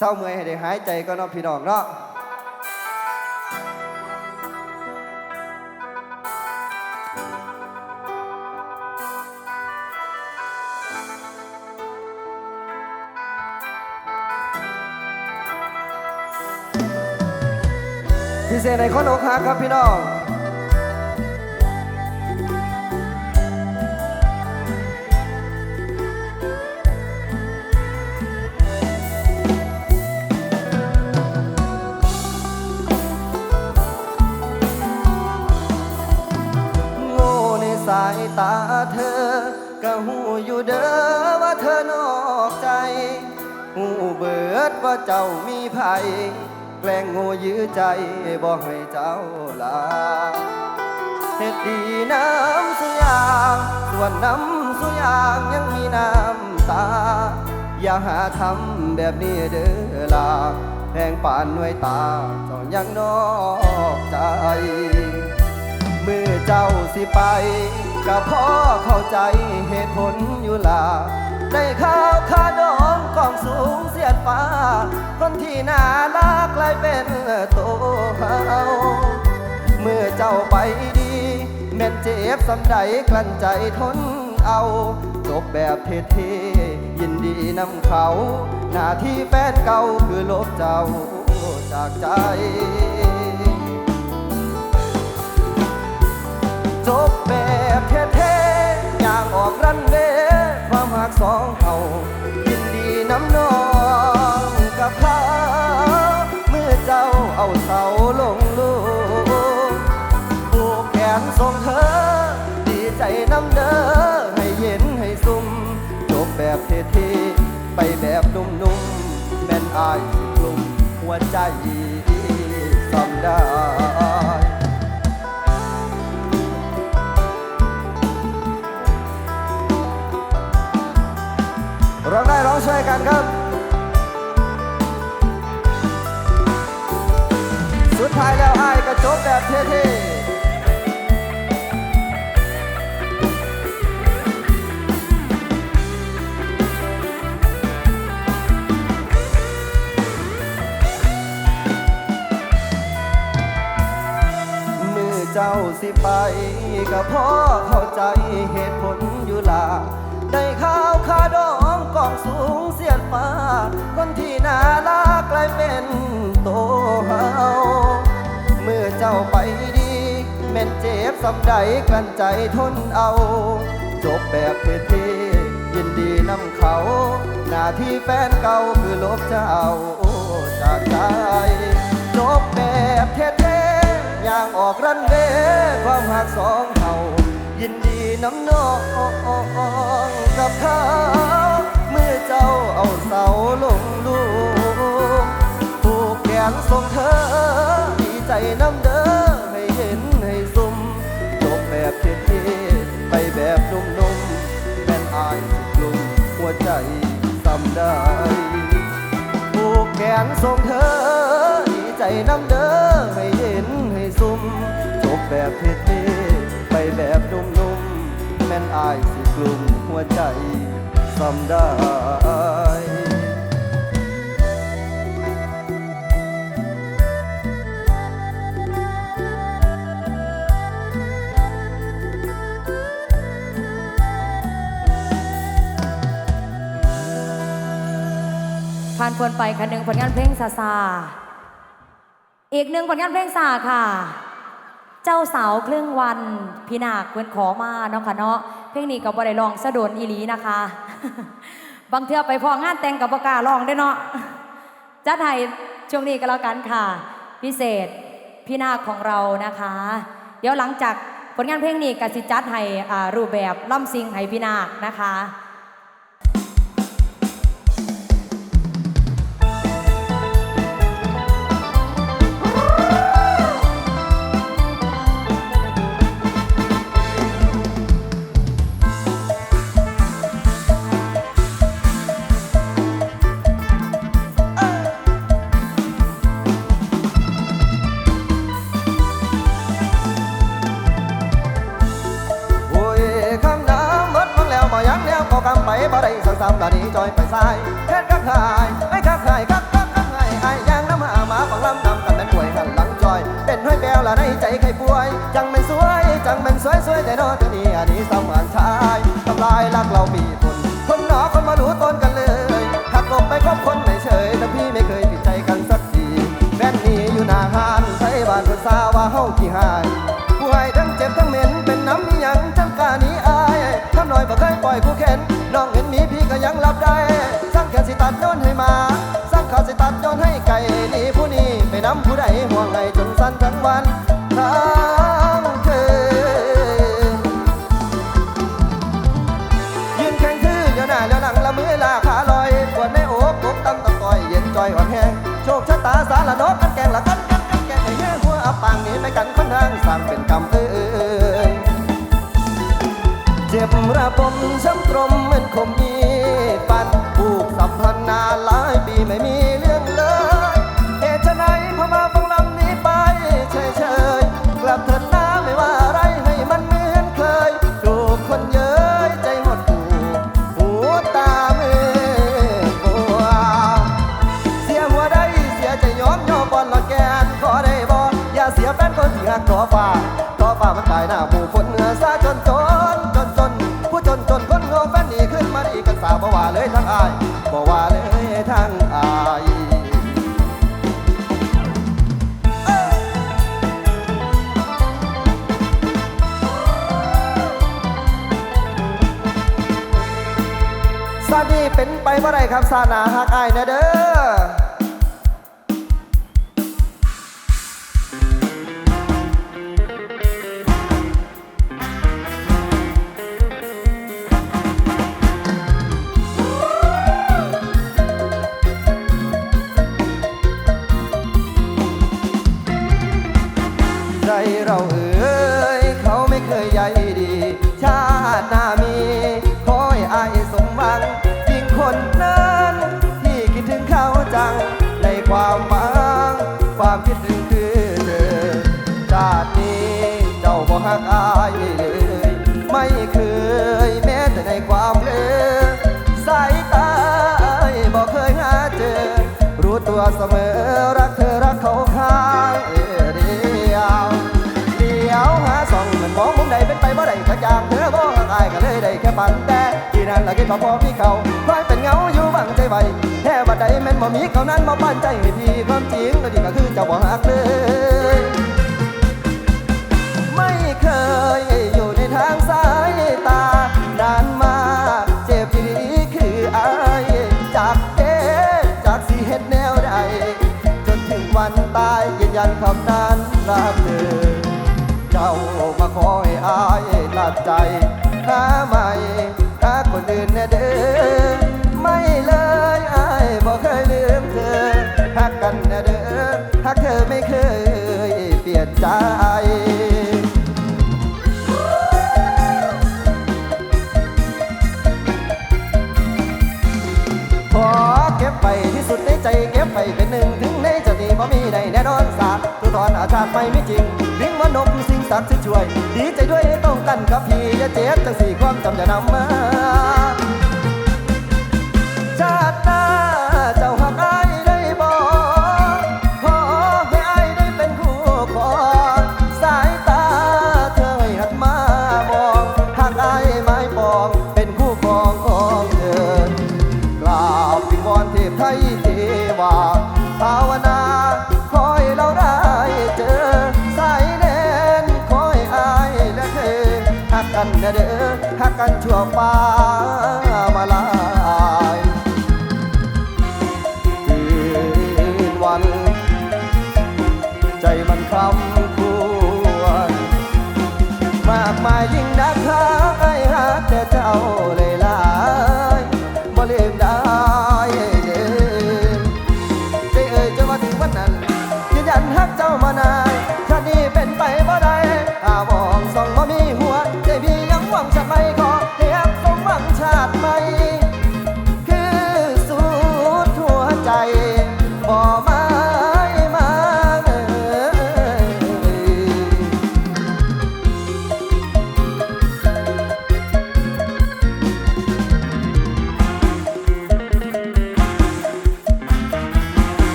เศร้าเมื่อยให้ได้หายใจก็เนาะพี่น้องเนาะพิเศษในคนอกหักครับพี่น้อง สายตาเธอ ก็หูอยู่เด้อว่าเธอนอกใจ หูเบิดว่าเจ้ามีภัย แกล้งโง่ยื้อใจบ่ให้เจ้าลาเฮ็ดดีน้ำสุยาง ส่วนน้ำสุยางยังมีน้ำตา อย่าหาทำแบบนี้เด้อลาแพงป่านหน่วยตาเจ้ายังนอกใจ มื่อเจ้าสิไปก็พ่อเข้าใจเหตุผลอยู่ลาได้ข้าวคาดองกองสูงเสียดฟ้า คนที่น่ารักกลายเป็นโตเฮาเมื่อเจ้าไปดีแม่นเจ็บสำใดกลั้นใจทนเอาจบแบบเท่ๆยินดีนำเขา หน้าที่แฟนเก่าคือลบเจ้าจากใจ จบแบบเท่ๆอย่างออกรันเวความหักสองเขายินดีน้ำนองกับเขาเมื่อเจ้าเอาเสาลงลูกผูกแขนส่งเธอ ดีใจน้ำเด้อให้เย็นให้ซุ่มจบแบบเท่ๆไปแบบนุ่มๆแม่นอายกลุ่มหัวใจซ้ำได้ ช่วยกันครับ สุดท้ายแล้วไอ้ายก็จบแบบเท่ๆมือเจ้าสิไปก็พอเข้าใจเหตุผล สูงเสียดฟ้า คนที่น่ารักกลายเป็นโตเฮาเมื่อเจ้าไปดีแม่นเจ็บสำใดกลั้นใจทนเอา จบแบบเท่ๆยินดีนำเขา หน้าที่แฟนเก่าคือลบเจ้าจากใจจบแบบเท่ๆอย่างออกรันเวความหักสองเขายินดีน้ำนองกับเขา เมื่อเจ้าเอาเสาลงลูกผูกแขนส่งเธอ ดีใจน้ำเด้อให้เห็นให้ซุ่มจบแบบเท่ๆไปแบบนุ่มๆแม่นอายสุดกลุ่มหัวใจซ้ำได้ผูกแขนส่งเธอ ดีใจน้ำเด้อให้เห็นให้ซุ่มจบแบบเท่ๆไปแบบนุ่มๆแม่นอายสิกลุ่มหัวใจ ซ้ำได้ผ่านพ้นไปค่ะหนึ่งผลงานเพลงซาซาอีกหนึ่งผลงานเพลงซาค่ะ เจ้าสาวครึ่งวันพี่นาคเพื่อนขอมาเนาะค่ะเนาะเพลงนี้กับบริลองสะดวนอีหลีนะคะ บางเทื่อไปพองานแต่งกับปกล้าลองได้เนาะจัดให้ช่วงนี้ก็แล้วกันค่ะ พิเศษพี่นาคของเรานะคะ เดี๋ยวหลังจากผลงานเพลงนี้กสิจัดให้รูปแบบล่ำซิงให้พี่นาคนะคะาที่หายผู้ให้ทั้งเจ็บทั้งเหม็นเป็นน้ำมีหยังจังกานี้อายทำหน่อยบ่เคยปล่อยผู้เข็นน้องเห็นมีพี่ก็ยังรับได้ สร้างแขนสิตัดโยนให้มา สร้างขาสิตัดโยนให้ไก่นี่ผู้นี้ไปน้ำผู้ใดห่วงไงจนสั้นทั้งวัน จ็บระบมช้ำตรมเหมือนคมมีปันผูกสัมพันธ์นานหลายปีไม่มีเรื่องเลยเหตุไฉนพอมาฟังลำนี้ไปเฉยเฉยๆกลับเถิดหน้าไม่ว่าอะไรให้มันเหมือนเคยถูกคนเย้ยใจหมดหูหูตาเมือบัวเสียหัวได้เสียใจย้อมยอมบอลหลอดแกนขอได้บออย่าเสียแฟนคนที่หักต่อฟ้าต่อฟ้ามันตายหน้าผู้คน เป็นไปบ่ได้ครับซานาหักอายน่เด้อใจเราเอ่ยเขาไม่เคยใยดี ที่นั่นละคิดพอพอพี่เขาคอยเป็นเงาอยู่บังใจไว้แค่บัดใดแม่นบ่มีเขานั้นมาปั้นใจให้พี่ความจริงแล้วนี่ก็คือเจ้าบ่ฮักเลยไม่เคยอยู่ในทางสายตานานมาเจ็บที่นี้คืออายจากเด็จากสีเฮ็ดแนวใดจนถึงวันตายยืนยันคำนั้นรักเธอเจ้ามาคอยอายตัดใจ อากาติไม่มีจริงลิงมานกสิ่งศักดิ์สิช่วย ดีใจด้วยต้องกันกับพี่อย่าเจ็บจังสี่ความจำอย่านำมา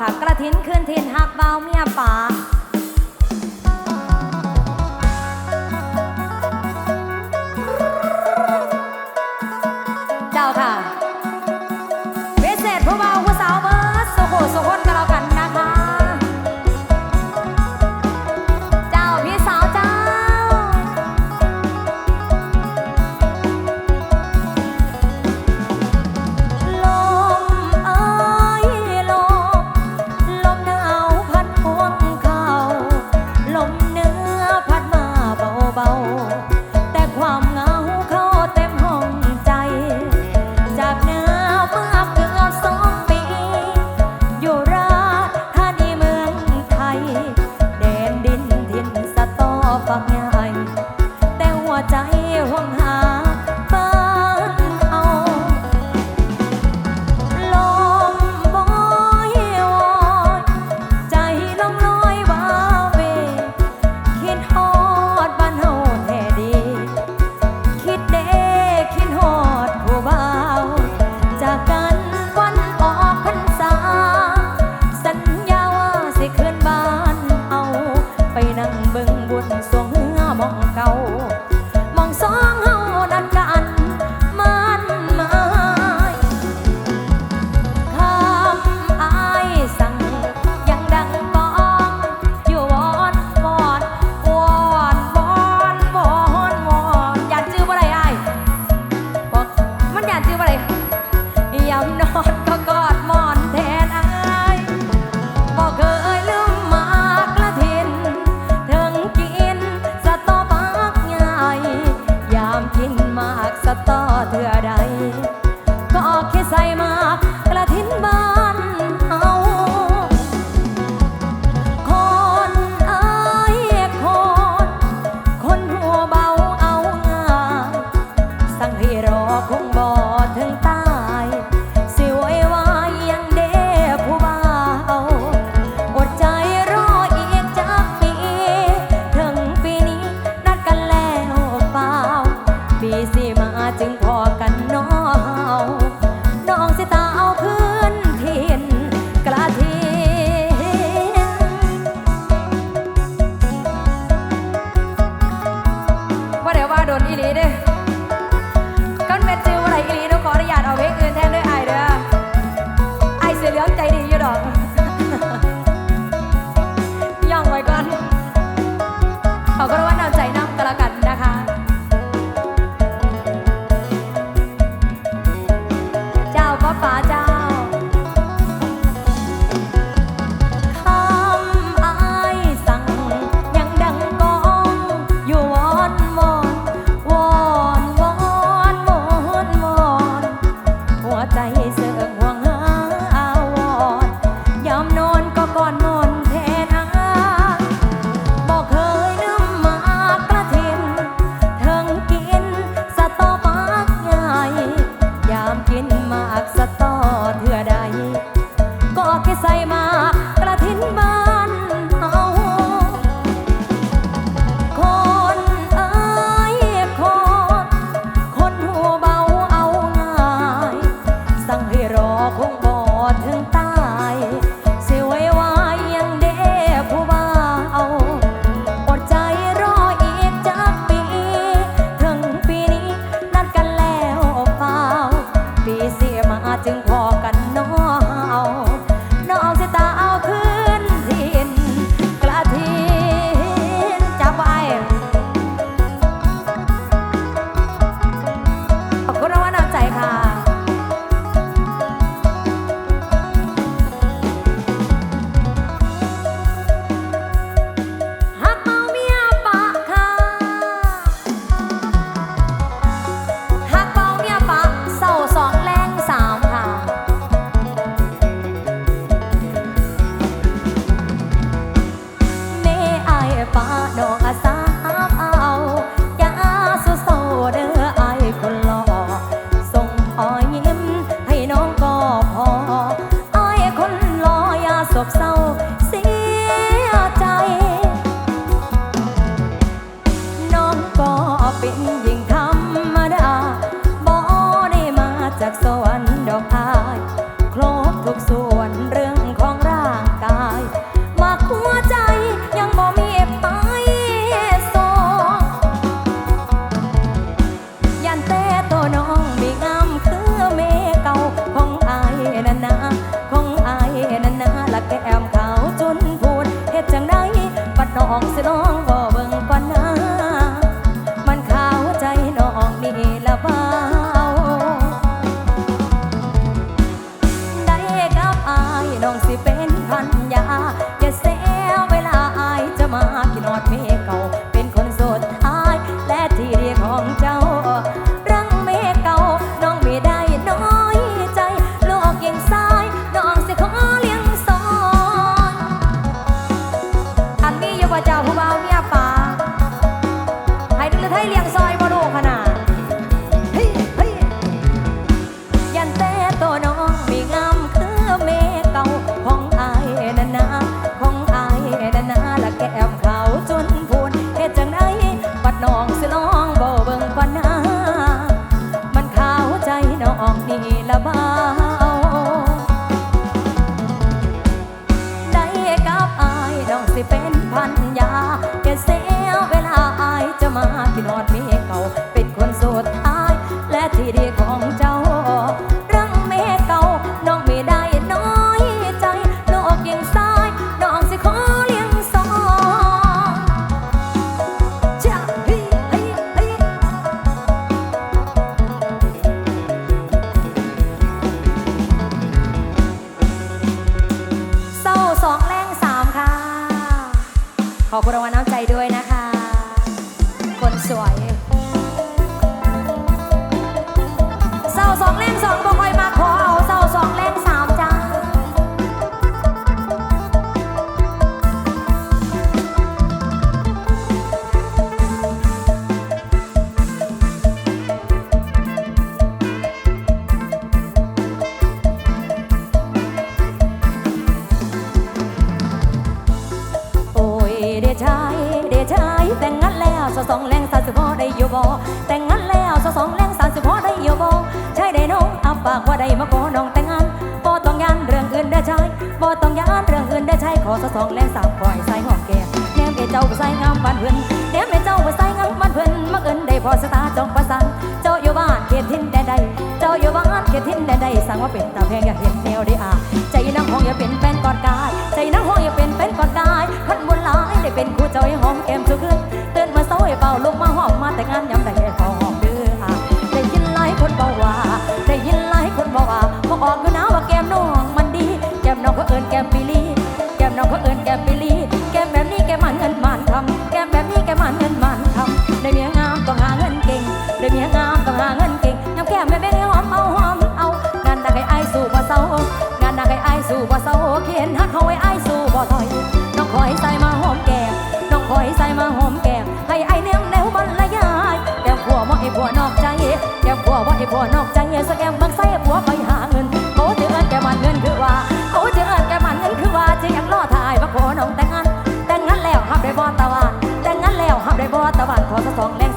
ค่ะ กระถินขึ้นทินหักเบาเมียป่า ขอบคุณรางวัลน้ำใจด้วยนะคะ คนสวย เศร้าสองเล่มสองบอกไว้ ปากว่าได้มาขอน้องแต่งงานบ่ต้องยานเรื่องอื่นได้ใช้บ่ต้องยานเรื่องอื่นได้ใช้ขอสะสองแลงสามคอยใส่ห้องแก่แนมเอเจ้าไปใส่งามบ้านเพื่นแนมเอเจ้าไปใส่งามบ้านเพื่นมาเอินได้พอสตาจองประสานเจ้าอยู่บ้านเขตทิ้นใดๆเจ้าอยู่บ้านเขตทิ้นใดๆสั่งว่าเป็นตาแพงอยากเห็นแนวได้อาใจน้ำห้องอย่าเป็นแฟนกอดกายใจน้ำห้องอย่าเป็นแฟนกอดกายขันบุญหลายได้เป็นคู่เจ้าให้หอมแก้ ที่พ่อนอกใจสแกมบางไส้ผัวไปหาเงินโอ้เดือนแกมันเงินคือว่าโอ้เดือนแกมันเงินคือว่าจะยังรอถ่ายพ่ขอน้องแต่งงานแต่งงานแล้วหับได้บอตะวันแต่งงานแล้วหับได้บอตะวันขอสะสองแรง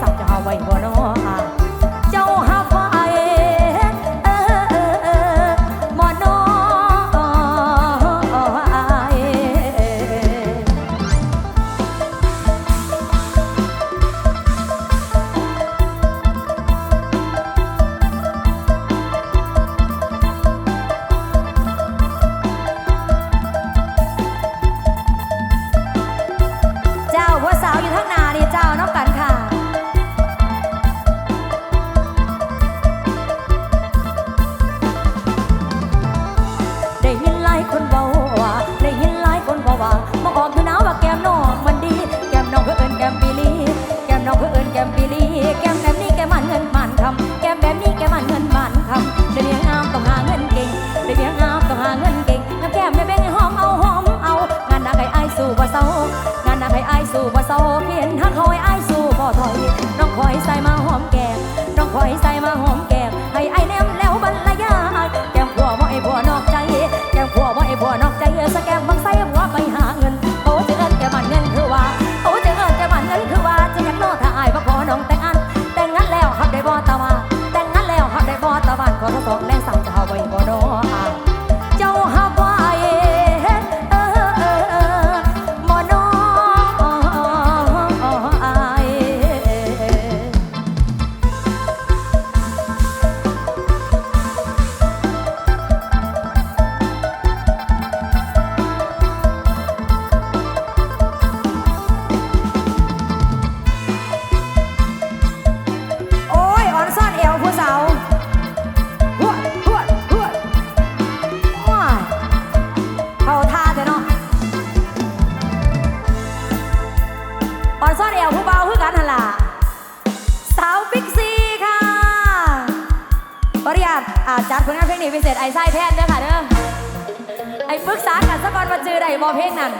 บอเพลงนั้น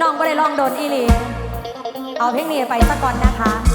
น้องก็ได้ลองโดนอีลี เอาเพลงนี้ไปซะก่อนนะคะ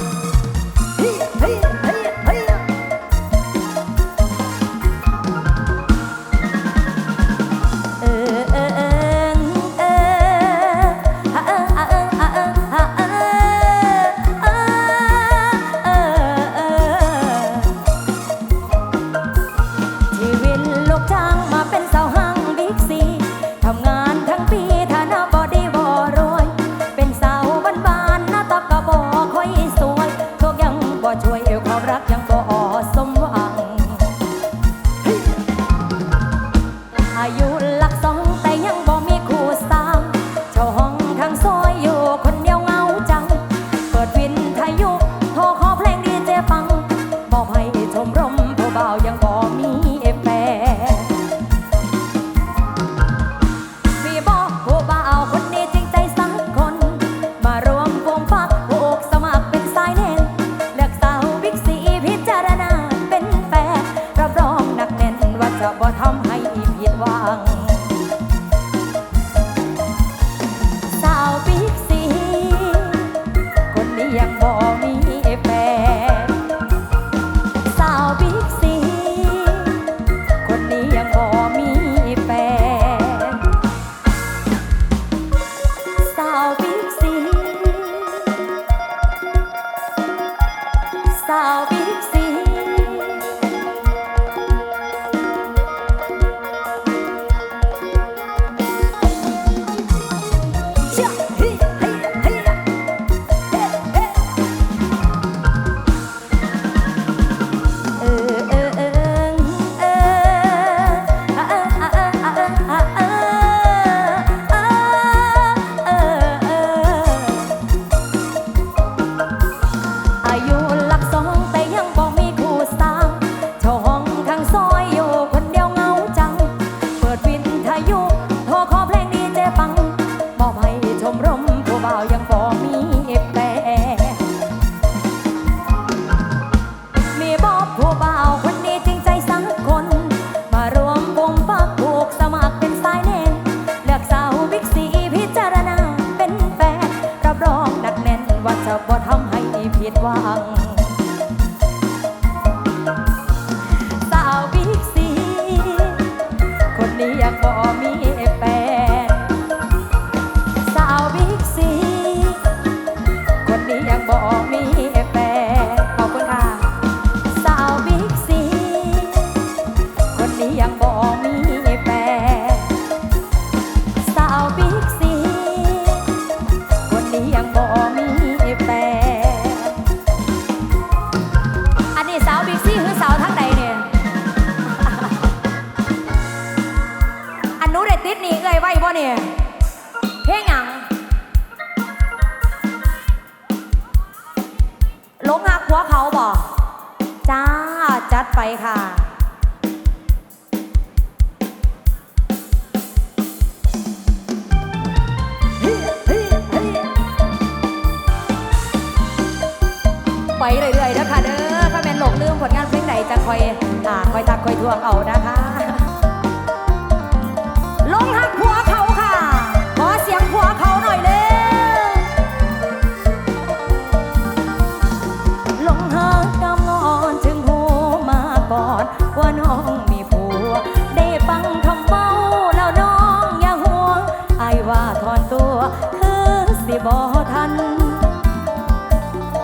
สิบ่ทัน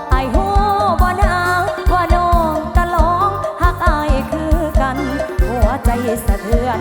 ไอ้ฮู้บ่นางว่าน้องตะลองหักอายคือกัน หัวใจสะเทือน